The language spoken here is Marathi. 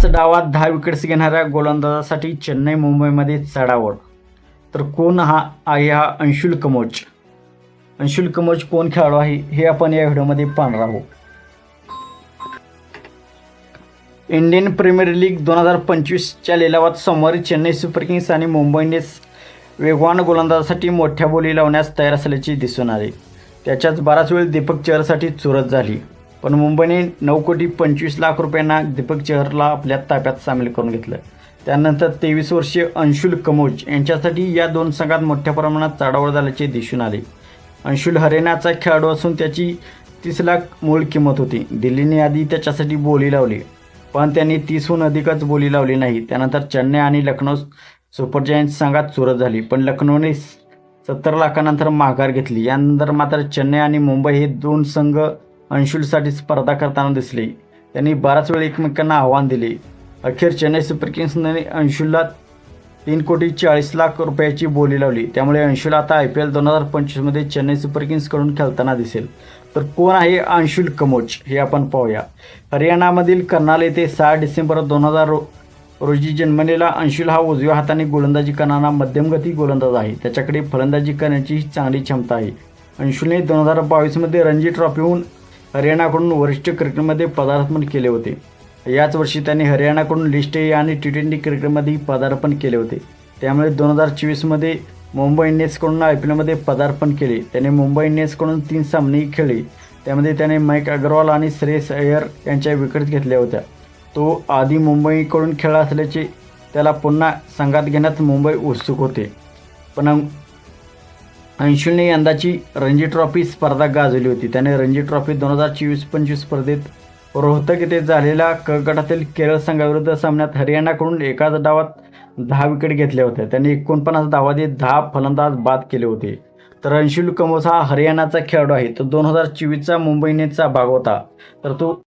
एकाच डावात दहा विकेट्स घेणाऱ्या गोलंदाजासाठी चेन्नई मुंबईमध्ये चढावड तर कोण हा आहे हा अंशुल कमोच अंशुल कमोच कोण खेळाडू आहे हे आपण या व्हिडिओमध्ये पाहणार आहोत. इंडियन प्रीमियर लीग दोन हजार पंचवीसच्या लिलावात सोमवारी चेन्नई सुपर किंग्स आणि मुंबई इंडियन्स वेगवान गोलंदाजासाठी मोठ्या बोली लावण्यास तयार असल्याचे दिसून आले. त्याच्याच बराच वेळ दीपक चहरसाठी चुरत झाली. पण मुंबईने नऊ कोटी पंचवीस लाख रुपयांना दीपक चहरला आपल्या ताब्यात सामील करून घेतलं. त्यानंतर तेवीस वर्षीय अंशुल कमोज यांच्यासाठी या दोन संघात मोठ्या प्रमाणात चढावड झाल्याचे दिसून आले. अंशुल हरियाणाचा खेळाडू असून त्याची तीस लाख मूळ किंमत होती. दिल्लीने आधी त्याच्यासाठी बोली लावली पण त्यांनी तीसहून अधिकच बोली लावली नाही. त्यानंतर चेन्नई आणि लखनौ सुपर जायंट्स संघात चुरत झाली पण लखनौने सत्तर लाखानंतर माघार घेतली. यानंतर मात्र चेन्नई आणि मुंबई हे दोन संघ अंशुलसाठी स्पर्धा करताना दिसले. त्यांनी बराच वेळ एकमेकांना आव्हान दिले. अखेर चेन्नई सुपर किंग्सने अंशुलला तीन कोटी चाळीस लाख रुपयाची बोली लावली. त्यामुळे अंशुल आता आय पी एल दोन हजार पंचवीसमध्ये चेन्नई सुपर किंग्सकडून खेळताना दिसेल. तर कोण आहे अंशुल कमोच हे आपण पाहूया. हरियाणामधील कर्नाल येथे सहा डिसेंबर दोन हजार रो रोजी जन्मलेला अंशुल हा उजव्या हाताने गोलंदाजी करणारा मध्यमगती गोलंदाज आहे. त्याच्याकडे फलंदाजी करण्याची चांगली क्षमता आहे. अंशुलने दोन हजार बावीसमध्ये रणजी ट्रॉफीहून हरियाणाकडून वरिष्ठ क्रिकेटमध्ये पदार्पण केले होते. याच वर्षी त्यांनी हरियाणाकडून लिस्ट ए आणि टी ट्वेंटी क्रिकेटमध्येही पदार्पण केले होते. त्यामुळे दोन हजार चोवीसमध्ये मुंबई इंडियन्सकडून आय पी एलमध्ये पदार्पण केले. त्याने मुंबई इंडियन्सकडून तीन सामने खेळले. त्यामध्ये त्याने माईक अग्रवाल आणि श्रेयस अय्यर यांच्या विकेट घेतल्या होत्या. तो आधी मुंबईकडून खेळला असल्याचे त्याला पुन्हा संघात घेण्यात मुंबई उत्सुक होते. पण अं- अंशुलने यंदाची रणजी ट्रॉफी स्पर्धा गाजवली होती. त्याने रणजी ट्रॉफी दोन हजार चोवीस पंचवीस स्पर्धेत रोहतक येथे झालेल्या क गटातील केरळ संघाविरुद्ध सामन्यात हरियाणाकडून एकाच डावात दहा विकेट घेतल्या होत्या. त्यांनी एकोणपन्नास धावा देत दहा फलंदाज बाद केले होते. तर अंशुल कमोस हा हरियाणाचा खेळाडू आहे. तो दोन हजार चोवीसचा मुंबई इंडियन्सचा भाग होता. तर तो